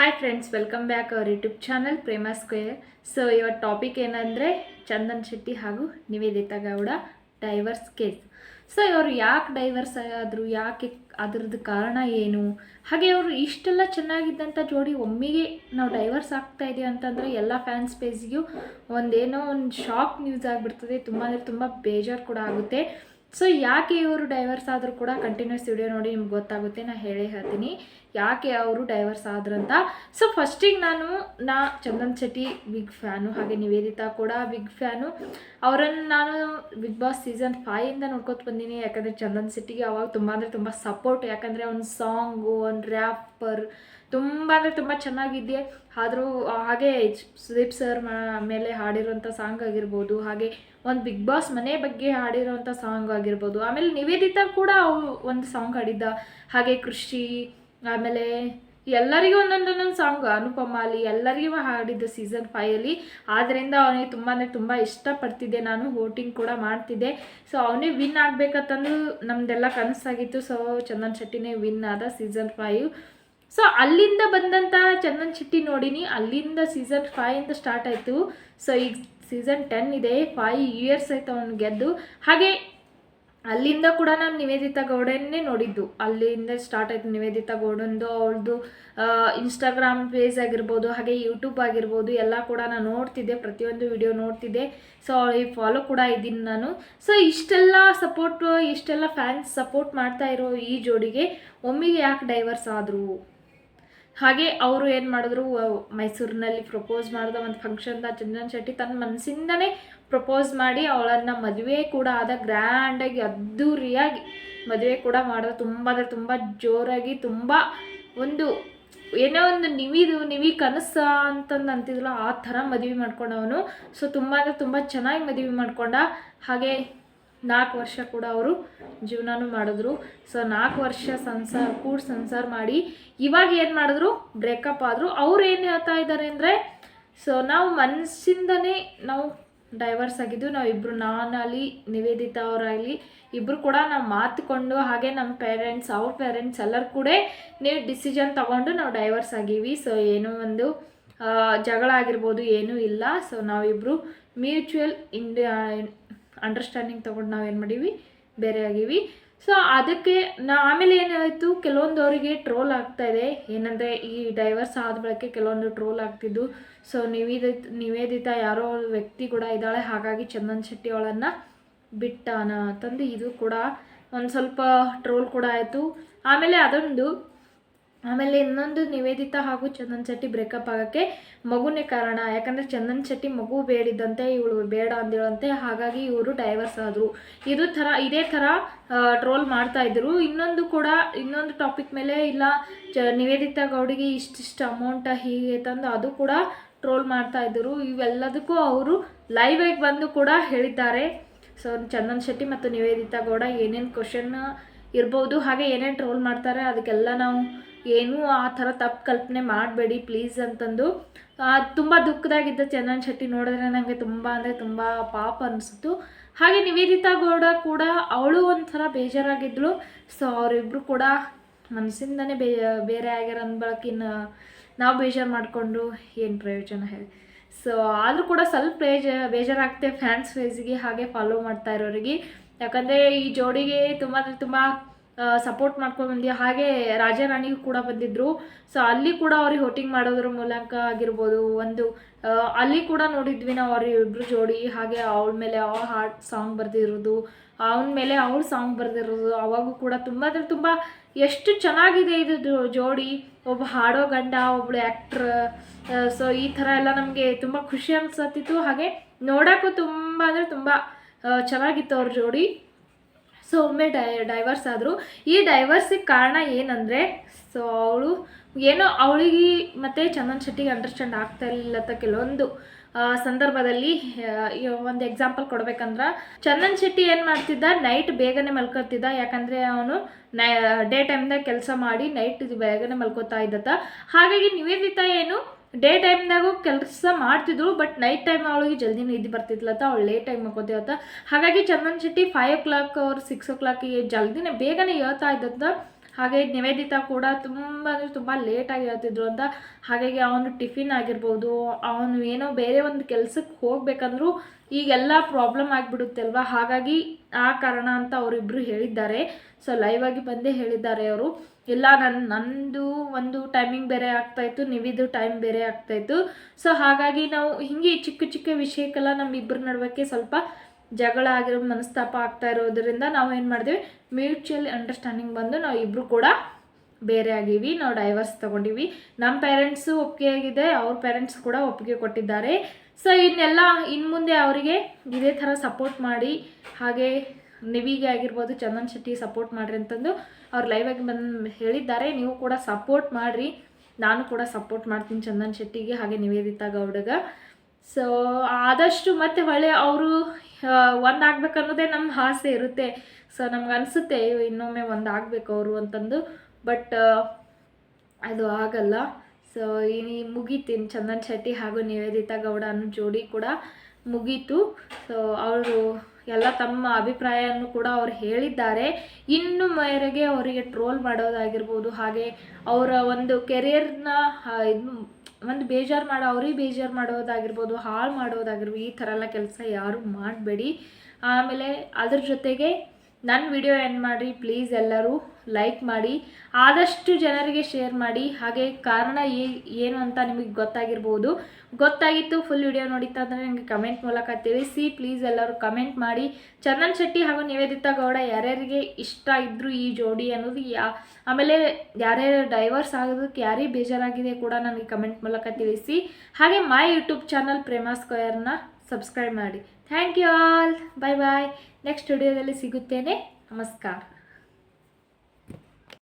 Hi friends welcome back our YouTube channel Prema square so ಇವತ್ತು topic ಏನಂದರೆ ಚಂದನ್ ಶೆಟ್ಟಿ ಹಾಗೂ Nivedita Gowda divorce case so ಇವರು ಯಾಕೆ divorce ಆದರು, ಯಾಕೆ ಅದ್ರದ್ದು ಕಾರಣ ಏನು? ಹಾಗೆ ಅವರು ಇಷ್ಟೆಲ್ಲ ಚೆನ್ನಾಗಿದ್ದಂಥ ಜೋಡಿ ಒಮ್ಮೆಗೆ ನಾವು ಡೈವರ್ಸ್ ಆಗ್ತಾ ಇದೀವಿ ಅಂತಂದರೆ ಎಲ್ಲ ಫ್ಯಾನ್ಸ್ ಪೇಜ್ಗೂ ಒಂದೇನೋ ಒಂದು ಶಾಕ್ ನ್ಯೂಸ್ ಆಗಿಬಿಡ್ತದೆ. ತುಂಬ ಅಂದರೆ ತುಂಬ ಬೇಜಾರು ಕೂಡ ಆಗುತ್ತೆ. ಸೊ ಯಾಕೆ ಇವರು ಡೈವರ್ಸ್ ಆದರೂ ಕೂಡ ಕಂಟಿನ್ಯೂಸ್ ವಿಡಿಯೋ ನೋಡಿ ನಿಮ್ಗೆ ಗೊತ್ತಾಗುತ್ತೆ ನಾನು ಹೇಳೇ ಹೇಳ್ತೀನಿ. ಯಾಕೆ ಅವರು ಡೈವರ್ಸ್ ಆದ್ರಂತ ಸೊ ಫಸ್ಟಿಗೆ ನಾನು, ನಾ ಚಂದನ್ ಶೆಟ್ಟಿ ಬಿಗ್ ಫ್ಯಾನು ಹಾಗೆ ನಿವೇದಿತಾ ಕೂಡ ಬಿಗ್ ಫ್ಯಾನು ಅವರನ್ನು ನಾನು ಬಿಗ್ ಬಾಸ್ ಸೀಸನ್ ಫೈಯಿಂದ ನೋಡ್ಕೊತ ಬಂದೀನಿ. ಯಾಕಂದರೆ ಚಂದನ್ ಶೆಟ್ಟಿಗೆ ಅವಾಗ ತುಂಬ ಅಂದರೆ ತುಂಬ ಸಪೋರ್ಟ್ ಯಾಕಂದರೆ ಅವ್ನ ಸಾಂಗು ಒಂದು ರ್ಯಾಪರ್ ತುಂಬ ಅಂದರೆ ತುಂಬ ಚೆನ್ನಾಗಿದೆ ಆದರೂ ಹಾಗೆ ಸುದೀಪ್ ಸರ್ ಮೇಲೆ ಹಾಡಿರೋಂಥ ಸಾಂಗ್ ಆಗಿರ್ಬೋದು, ಹಾಗೆ ಒಂದು ಬಿಗ್ ಬಾಸ್ ಮನೆ ಬಗ್ಗೆ ಹಾಡಿರೋಂಥ ಸಾಂಗ್ ಆಗಿರ್ಬೋದು, ಆಮೇಲೆ ನಿವೇದಿತಾ ಕೂಡ ಒಂದು ಸಾಂಗ್ ಹಾಡಿದ್ದ. ಹಾಗೆ ಕೃಷಿ, ಆಮೇಲೆ ಎಲ್ಲರಿಗೂ ಒಂದೊಂದೊಂದೊಂದು ಸಾಂಗ್ ಅನುಪಮ ಅಲ್ಲಿ ಎಲ್ಲರಿಗೂ ಹಾಡಿದ್ದ ಸೀಸನ್ ಫೈಯಲ್ಲಿ ಆದ್ದರಿಂದ ಅವನಿಗೆ ತುಂಬ ಅಂದರೆ ತುಂಬ ಇಷ್ಟಪಡ್ತಿದ್ದೆ. ನಾನು ವೋಟಿಂಗ್ ಕೂಡ ಮಾಡ್ತಿದ್ದೆ. ಸೊ ಅವನೇ ವಿನ್ ಆಗಬೇಕಂತಂದು ನಮ್ಮದೆಲ್ಲ ಕನಸಾಗಿತ್ತು. ಸೊ ಚಂದನ್ ಶೆಟ್ಟಿನೇ ವಿನ್ ಆದ ಸೀಸನ್ ಫೈವ್ ಸೊ ಅಲ್ಲಿಂದ ಬಂದಂಥ ಚಂದನ್ ಚಿಟ್ಟಿ ನೋಡಿನಿ. ಅಲ್ಲಿಂದ ಸೀಸನ್ ಫೈವಿಂದ ಸ್ಟಾರ್ಟ್ ಆಯಿತು. ಸೊ ಈಗ ಸೀಸನ್ ಟೆನ್ ಇದೆ. ಫೈವ್ ಇಯರ್ಸ್ ಆಯ್ತು ಅವ್ನು ಗೆದ್ದು. ಹಾಗೆ ಅಲ್ಲಿಂದ ಕೂಡ ನಾನು ನಿವೇದಿತಾ ಗೌಡನ್ನೇ ನೋಡಿದ್ದು. ಅಲ್ಲಿಂದ ಸ್ಟಾರ್ಟ್ ಆಯಿತು ನಿವೇದಿತಾ ಗೌಡಂದು, ಅವಳದು ಇನ್ಸ್ಟಾಗ್ರಾಮ್ ಪೇಜ್ ಆಗಿರ್ಬೋದು, ಹಾಗೆ ಯೂಟ್ಯೂಬ್ ಆಗಿರ್ಬೋದು, ಎಲ್ಲ ಕೂಡ ನಾನು ನೋಡ್ತಿದ್ದೆ. ಪ್ರತಿಯೊಂದು ವಿಡಿಯೋ ನೋಡ್ತಿದ್ದೆ. ಸೊ ಅವಳಿಗೆ ಫಾಲೋ ಕೂಡ ಇದ್ದೀನಿ ನಾನು. ಸೊ ಇಷ್ಟೆಲ್ಲ ಸಪೋರ್ಟ್ ಇಷ್ಟೆಲ್ಲ ಫ್ಯಾನ್ಸ್ ಸಪೋರ್ಟ್ ಮಾಡ್ತಾ ಇರೋ ಈ ಜೋಡಿಗೆ ಒಮ್ಮಿಗೆ ಯಾಕೆ ಡೈವರ್ಸ್ ಆದರು? ಹಾಗೆ ಅವರು ಏನು ಮಾಡಿದ್ರು ಮೈಸೂರಿನಲ್ಲಿ ಪ್ರಪೋಸ್ ಮಾಡಿದ ಒಂದು ಫಂಕ್ಷನ್ದ ಚಂದನ್ ಶೆಟ್ಟಿ ತನ್ನ ಮನಸ್ಸಿಂದನೇ ಪ್ರಪೋಸ್ ಮಾಡಿ ಅವಳನ್ನು ಮದುವೆ ಕೂಡ ಆದ ಗ್ರ್ಯಾಂಡಾಗಿ ಅದ್ಧೂರಿಯಾಗಿ ಮದುವೆ ಕೂಡ ಮಾಡಿದ. ತುಂಬ ಅಂದರೆ ತುಂಬ ಜೋರಾಗಿ, ತುಂಬ ಒಂದು ಏನೋ ಒಂದು ನಿವಿದು, ನಿವಿ ಕನಸ ಅಂತಂದು ಅಂತಿದ್ರಲ್ಲ ಆ ಥರ ಮದುವೆ ಮಾಡ್ಕೊಂಡವನು ಸೊ ತುಂಬ ಅಂದರೆ ತುಂಬ ಚೆನ್ನಾಗಿ ಮದುವೆ ಮಾಡ್ಕೊಂಡ. ಹಾಗೆ ನಾಲ್ಕು ವರ್ಷ ಕೂಡ ಅವರು ಜೀವನನೂ ಮಾಡಿದ್ರು. ಸೊ ನಾಲ್ಕು ವರ್ಷ ಸಂಸಾರ, ಕೂಡ ಸಂಸಾರ ಮಾಡಿ ಇವಾಗ ಏನು ಮಾಡಿದ್ರು? ಬ್ರೇಕಪ್ ಆದರು. ಅವ್ರು ಏನು ಹೇಳ್ತಾ ಇದ್ದಾರೆ ಅಂದರೆ ಸೊ ನಾವು ಮನಸ್ಸಿಂದನೇ ನಾವು ಡೈವರ್ಸ್ ಆಗಿದ್ದು ನಾವಿಬ್ಬರು ನಾನಲ್ಲಿ ನಿವೇದಿತಾ ಅವರಾಗಲಿ ಇಬ್ಬರು ಕೂಡ ನಾವು ಮಾತುಕೊಂಡು ಹಾಗೆ ನಮ್ಮ ಪೇರೆಂಟ್ಸ್ ಅವ್ರ ಪೇರೆಂಟ್ಸ್ ಎಲ್ಲರೂ ಕೂಡ ನೀವು ಡಿಸಿಷನ್ ತಗೊಂಡು ನಾವು ಡೈವರ್ಸ್ ಆಗೀವಿ. ಸೊ ಏನೋ ಒಂದು ಜಗಳ ಆಗಿರ್ಬೋದು, ಏನೂ ಇಲ್ಲ. ಸೊ ನಾವಿಬ್ಬರು ಮ್ಯೂಚುವಲ್ ಇಂಡಿ ಅಂಡರ್ಸ್ಟ್ಯಾಂಡಿಂಗ್ ತೊಗೊಂಡು ನಾವೇನು ಮಾಡೀವಿ? ಬೇರೆ ಆಗೀವಿ. ಸೊ ಅದಕ್ಕೆ ನಾ ಆಮೇಲೆ ಏನಾಯಿತು? ಕೆಲವೊಂದು ಅವರಿಗೆ ಟ್ರೋಲ್ ಆಗ್ತಾ ಇದೆ. ಏನಂದರೆ ಈ ಡೈವರ್ಸ್ ಆದ ಬಳಕೆ ಕೆಲವೊಂದು ಟ್ರೋಲ್ ಆಗ್ತಿದ್ದು ಸೊ ನಿವೇದಿತ, ನಿವೇದಿತಾ ಯಾರೋ ವ್ಯಕ್ತಿ ಕೂಡ ಇದ್ದಾಳೆ. ಹಾಗಾಗಿ ಚಂದನ್ ಶೆಟ್ಟಿ ಅವಳನ್ನು ಬಿಟ್ಟಾನ ಅಂತಂದು ಇದು ಕೂಡ ಒಂದು ಸ್ವಲ್ಪ ಟ್ರೋಲ್ ಕೂಡ ಆಯಿತು. ಆಮೇಲೆ ಅದೊಂದು ಆಮೇಲೆ ಇನ್ನೊಂದು ನಿವೇದಿತಾ ಹಾಗೂ ಚಂದನ್ ಶೆಟ್ಟಿ ಬ್ರೇಕಪ್ ಆಗೋಕ್ಕೆ ಮಗುನೇ ಕಾರಣ. ಯಾಕಂದರೆ ಚಂದನ್ ಶೆಟ್ಟಿ ಮಗು ಬೇಡಿದ್ದಂತೆ, ಇವಳು ಬೇಡ ಅಂದೇಳಂತೆ, ಹಾಗಾಗಿ ಇವರು ಡೈವರ್ಸ್ ಆದರು. ಇದು ಥರ, ಇದೇ ಥರ ಟ್ರೋಲ್ ಮಾಡ್ತಾ ಇದ್ರು. ಇನ್ನೊಂದು ಕೂಡ, ಇನ್ನೊಂದು ಟಾಪಿಕ್ ಮೇಲೆ ಇಲ್ಲ, ಚ, ನಿವೇದಿತಾ ಗೌಡಿಗೆ ಇಷ್ಟಿಷ್ಟು ಅಮೌಂಟ ಹೀಗೆ ತಂದು ಅದು ಕೂಡ ಟ್ರೋಲ್ ಮಾಡ್ತಾ ಇದ್ದರು ಇವೆಲ್ಲದಕ್ಕೂ ಅವರು ಲೈವ್ ಆಗಿ ಬಂದು ಕೂಡ ಹೇಳಿದ್ದಾರೆ. ಸೊ ಚಂದನ್ ಶೆಟ್ಟಿ ಮತ್ತು ನಿವೇದಿತಾ ಗೌಡ ಏನೇನು ಕ್ವಶನ್ ಇರ್ಬೋದು, ಹಾಗೆ ಏನೇನು ಟ್ರೋಲ್ ಮಾಡ್ತಾರೆ, ಅದಕ್ಕೆಲ್ಲ ನಾವು ಏನೂ ಆ ಥರ ತಪ್ಪು ಕಲ್ಪನೆ ಮಾಡಬೇಡಿ ಪ್ಲೀಸ್ ಅಂತಂದು. ತುಂಬ ದುಃಖದಾಗಿದ್ದ ಚಂದನ್ ಶೆಟ್ಟಿ ನೋಡಿದ್ರೆ ನನಗೆ ತುಂಬ ಅಂದರೆ ತುಂಬ ಪಾಪ ಅನಿಸ್ತು ಹಾಗೆ ನಿವೇದಿತಾ ಗೌಡ ಕೂಡ ಅವಳು ಒಂಥರ ಬೇಜಾರಾಗಿದ್ಳು ಸೊ ಅವರಿಬ್ಬರು ಕೂಡ ಮನಸ್ಸಿಂದನೇ ಬೇ, ಬೇರೆ ಆಗ್ಯಾರ ಅಂದ್ಬಳಕಿನ್ನ ನಾವು ಬೇಜಾರು ಮಾಡಿಕೊಂಡು ಏನು ಪ್ರಯೋಜನ ಹೇಳಿ. ಸೊ ಆದರೂ ಕೂಡ ಸ್ವಲ್ಪ ಬೇಜ, ಬೇಜಾರಾಗ್ತೆ ಫ್ಯಾನ್ಸ್ ಫೇಸ್ಗೆ ಹಾಗೆ ಫಾಲೋ ಮಾಡ್ತಾ ಇರೋರಿಗೆ. ಯಾಕಂದರೆ ಈ ಜೋಡಿಗೆ ತುಂಬ ಅಂದರೆ ತುಂಬ ಸಪೋರ್ಟ್ ಮಾಡ್ಕೊಂಡು ಬಂದು ಹಾಗೆ ರಾಜಾರಾಣಿಗೂ ಕೂಡ ಬಂದಿದ್ದರು ಸೊ ಅಲ್ಲಿ ಕೂಡ ಅವ್ರಿಗೆ ವೋಟಿಂಗ್ ಮಾಡೋದ್ರ ಮೂಲಕ ಆಗಿರ್ಬೋದು. ಒಂದು ಅಲ್ಲಿ ಕೂಡ ನೋಡಿದ್ವಿ ನಾವು ಅವ್ರ ಇಬ್ಬರು ಜೋಡಿ. ಹಾಗೆ ಅವಳ ಮೇಲೆ ಅವ ಹಾಡ್ ಸಾಂಗ್ ಬರೆದಿರೋದು, ಅವನ ಮೇಲೆ ಅವಳ ಸಾಂಗ್ ಬರೆದಿರೋದು. ಅವಾಗೂ ಕೂಡ ತುಂಬ, ಅಂದರೆ ತುಂಬ ಎಷ್ಟು ಚೆನ್ನಾಗಿದೆ ಇದು ಜೋಡಿ. ಒಬ್ಬ ಹಾಡೋ ಗಂಡ ಒಬ್ಬಳು ಆ್ಯಕ್ಟ್ರ್ ಸೊ ಈ ಥರ ಎಲ್ಲ ನಮಗೆ ತುಂಬ ಖುಷಿ ಅನ್ಸತ್ತಿತ್ತು. ಹಾಗೆ ನೋಡೋಕ್ಕೂ ತುಂಬ, ಅಂದರೆ ತುಂಬ ಚೆನ್ನಾಗಿತ್ತು ಅವ್ರ ಜೋಡಿ. ಸೊ ಒಮ್ಮೆ ಡೈ ಡೈವರ್ಸ್ ಆದರು. ಈ ಡೈವರ್ಸಿಗೆ ಕಾರಣ ಏನಂದರೆ, ಸೊ ಅವಳು ಏನೋ ಅವಳಿಗೆ ಮತ್ತು ಚಂದನ್ ಶೆಟ್ಟಿಗೆ ಅಂಡರ್ಸ್ಟ್ಯಾಂಡ್ ಆಗ್ತಾ ಇಲ್ಲತ್ತ ಕೆಲವೊಂದು ಸಂದರ್ಭದಲ್ಲಿ ಒಂದು ಎಕ್ಸಾಂಪಲ್ ಕೊಡ್ಬೇಕಂದ್ರೆ, ಚಂದನ್ ಶೆಟ್ಟಿ ಏನು ಮಾಡ್ತಿದ್ದ ನೈಟ್ ಬೇಗನೆ ಮಲ್ಕೋತಿದ್ದ. ಯಾಕಂದರೆ ಅವನು ನೈ ಡೇ ಟೈಮ್ದಾಗ ಕೆಲಸ ಮಾಡಿ ನೈಟ್ ಬೇಗನೆ ಮಲ್ಕೋತಾ ಇದ್ದತ್ತ ಹಾಗಾಗಿ ನಿವೇದಿತ ಏನು ಡೇ ಟೈಮ್ದಾಗೂ ಕೆಲಸ ಮಾಡ್ತಿದ್ರು ಬಟ್ ನೈಟ್ ಟೈಮ್ ಅವಳಿಗೆ ಜಲ್ದಿ ನಿದ್ದೆ ಬರ್ತಿದ್ಲತ್ತ ಅವಳು ಲೇಟ್ ಟೈಮ್ ಮಕ್ಕೋತಿವತ್ತ ಹಾಗಾಗಿ Chandan Shetty five o'clock ಅವ್ರು ಸಿಕ್ಸ್ ಓ ಕ್ಲಾಕಿಗೆ ಜಲ್ದಿನೇ ಬೇಗನೆ ಹೇಳ್ತಾ ಇದ್ದಂತ. ಹಾಗೆ ನಿವೇದಿತಾ ಕೂಡ ತುಂಬ ಅಂದರೆ ತುಂಬ ಲೇಟಾಗಿ ಹೇಳ್ತಿದ್ರು ಅಂತ. ಹಾಗಾಗಿ ಅವನು ಟಿಫಿನ್ ಆಗಿರ್ಬೋದು, ಅವನು ಏನೋ ಬೇರೆ ಒಂದು ಕೆಲಸಕ್ಕೆ ಹೋಗ್ಬೇಕಂದ್ರೂ ಈಗೆಲ್ಲ ಪ್ರಾಬ್ಲಮ್ ಆಗಿಬಿಡುತ್ತೆ ಅಲ್ವಾ ಹಾಗಾಗಿ ಆ ಕಾರಣ ಅಂತ ಅವರಿಬ್ಬರು ಹೇಳಿದ್ದಾರೆ. ಸೊ ಲೈವ್ ಆಗಿ ಬಂದೇ ಹೇಳಿದ್ದಾರೆ ಅವರು. ಇಲ್ಲ ನನ್ನ ನಂದು ಒಂದು ಟೈಮಿಂಗ್ ಬೇರೆ ಆಗ್ತಾಯಿತ್ತು ನಿವಿದು ಟೈಮ್ ಬೇರೆ ಆಗ್ತಾಯಿತ್ತು ಸೊ ಹಾಗಾಗಿ ನಾವು ಹಿಂಗೆ ಚಿಕ್ಕ ಚಿಕ್ಕ ವಿಷಯಕ್ಕೆಲ್ಲ ನಮ್ಮಿಬ್ಬರ ನಡುವಕ್ಕೆ ಸ್ವಲ್ಪ ಜಗಳ ಆಗಿರೋ ಮನಸ್ತಾಪ ಆಗ್ತಾ ಇರೋದ್ರಿಂದ ನಾವು ಏನು ಮಾಡಿದ್ವಿ ಮ್ಯೂಚುವಲ್ ಅಂಡರ್ಸ್ಟ್ಯಾಂಡಿಂಗ್ ಬಂದು ನಾವು ಇಬ್ಬರು ಕೂಡ ಬೇರೆ ಆಗೀವಿ, ನಾವು ಡೈವರ್ಸ್ ತೊಗೊಂಡಿವಿ. ನಮ್ಮ ಪೇರೆಂಟ್ಸು ಒಪ್ಪಿಗೆ ಆಗಿದೆ, ಅವ್ರ ಪೇರೆಂಟ್ಸ್ ಕೂಡ ಒಪ್ಪಿಗೆ ಕೊಟ್ಟಿದ್ದಾರೆ. ಸೊ ಇನ್ನೆಲ್ಲ ಇನ್ನು ಮುಂದೆ ಅವರಿಗೆ ಇದೇ ಥರ ಸಪೋರ್ಟ್ ಮಾಡಿ, ಹಾಗೆ ನಿವಿಗೆ ಆಗಿರ್ಬೋದು, ಚಂದನ್ ಶೆಟ್ಟಿ ಸಪೋರ್ಟ್ ಮಾಡಿರಿ ಅಂತಂದು ಅವ್ರು ಲೈವಾಗಿ ಬಂದು ಹೇಳಿದ್ದಾರೆ. ನೀವು ಕೂಡ ಸಪೋರ್ಟ್ ಮಾಡಿರಿ. ನಾನು ಕೂಡ ಸಪೋರ್ಟ್ ಮಾಡ್ತೀನಿ ಚಂದನ್ ಶೆಟ್ಟಿಗೆ, ಹಾಗೆ ನಿವೇದಿತಾ ಗೌಡಗ. ಸೊ ಆದಷ್ಟು ಮತ್ತೆ ಹೊಳೆ ಅವರು ಒಂದಾಗಬೇಕನ್ನೋದೇ ನಮ್ಮ ಆಸೆ ಇರುತ್ತೆ. ಸೊ ನಮ್ಗೆ ಅನಿಸುತ್ತೆ ಇನ್ನೊಮ್ಮೆ ಒಂದಾಗಬೇಕು ಅವರು ಅಂತಂದು. ಬಟ್ ಅದು ಆಗಲ್ಲ. ಸೊ ಇನ್ನು ಮುಗೀತೀನಿ ಚಂದನ್ ಶೆಟ್ಟಿ ಹಾಗೂ ನಿವೇದಿತಾ ಗೌಡ ಅನ್ನೋ ಜೋಡಿ ಕೂಡ ಮುಗೀತು. ಸೊ ಅವರು ಎಲ್ಲ ತಮ್ಮ ಅಭಿಪ್ರಾಯವನ್ನು ಕೂಡ ಅವ್ರು ಹೇಳಿದ್ದಾರೆ. ಇನ್ನು ಮೇರೆಗೆ ಅವರಿಗೆ ಟ್ರೋಲ್ ಮಾಡೋದಾಗಿರ್ಬೋದು, ಹಾಗೆ ಅವರ ಒಂದು ಕೆರಿಯರ್ನ ಇದು ಒಂದು ಬೇಜಾರು ಮಾಡೋ, ಅವ್ರಿಗೆ ಬೇಜಾರು ಮಾಡೋದಾಗಿರ್ಬೋದು, ಹಾಳು ಮಾಡೋದಾಗಿರ್ಬೋದು, ಈ ಥರ ಎಲ್ಲ ಕೆಲಸ ಯಾರೂ ಮಾಡಬೇಡಿ. ಆಮೇಲೆ ಅದ್ರ ಜೊತೆಗೆ ನನ್ನ ವಿಡಿಯೋ ಏನು ಮಾಡಿ ಪ್ಲೀಸ್ ಎಲ್ಲರೂ. ಲೈಕ್ ಮಾಡಿ, ಆದಷ್ಟು ಜನರಿಗೆ ಶೇರ್ ಮಾಡಿ. ಹಾಗೆ ಕಾರಣ ಏನು ಅಂತ ನಿಮಗೆ ಗೊತ್ತಾಗಿರ್ಬೋದು. ಗೊತ್ತಾಗಿತ್ತು ಫುಲ್ ವಿಡಿಯೋ ನೋಡಿತ್ತಂದರೆ ನನಗೆ ಕಮೆಂಟ್ ಮೂಲಕ ತಿಳಿಸಿ. ಪ್ಲೀಸ್ ಎಲ್ಲರೂ ಕಮೆಂಟ್ ಮಾಡಿ. ಚಂದನ್ ಶೆಟ್ಟಿ ಹಾಗೂ ನಿವೇದಿತಾ ಗೌಡ ಯಾರ್ಯಾರಿಗೆ ಇಷ್ಟ ಇದ್ದರು ಈ ಜೋಡಿ ಅನ್ನೋದು ಯಾ, ಆಮೇಲೆ ಯಾರ್ಯಾರು ಡೈವರ್ಸ್ ಆಗೋದಕ್ಕೆ ಯಾರಿಗೆ ಬೇಜಾರಾಗಿದೆ ಕೂಡ ನನಗೆ ಕಮೆಂಟ್ ಮೂಲಕ ತಿಳಿಸಿ. ಹಾಗೆ ಮೈ ಯೂಟ್ಯೂಬ್ ಚಾನಲ್ ಪ್ರೇಮಾ ಸ್ಕ್ವೇರ್ನ ಸಬ್ಸ್ಕ್ರೈಬ್ ಮಾಡಿ. Thank you all bye bye next ವಿಡಿಯೋದಲ್ಲಿ ಸಿಗುತ್ತೇನೆ. ನಮಸ್ಕಾರ.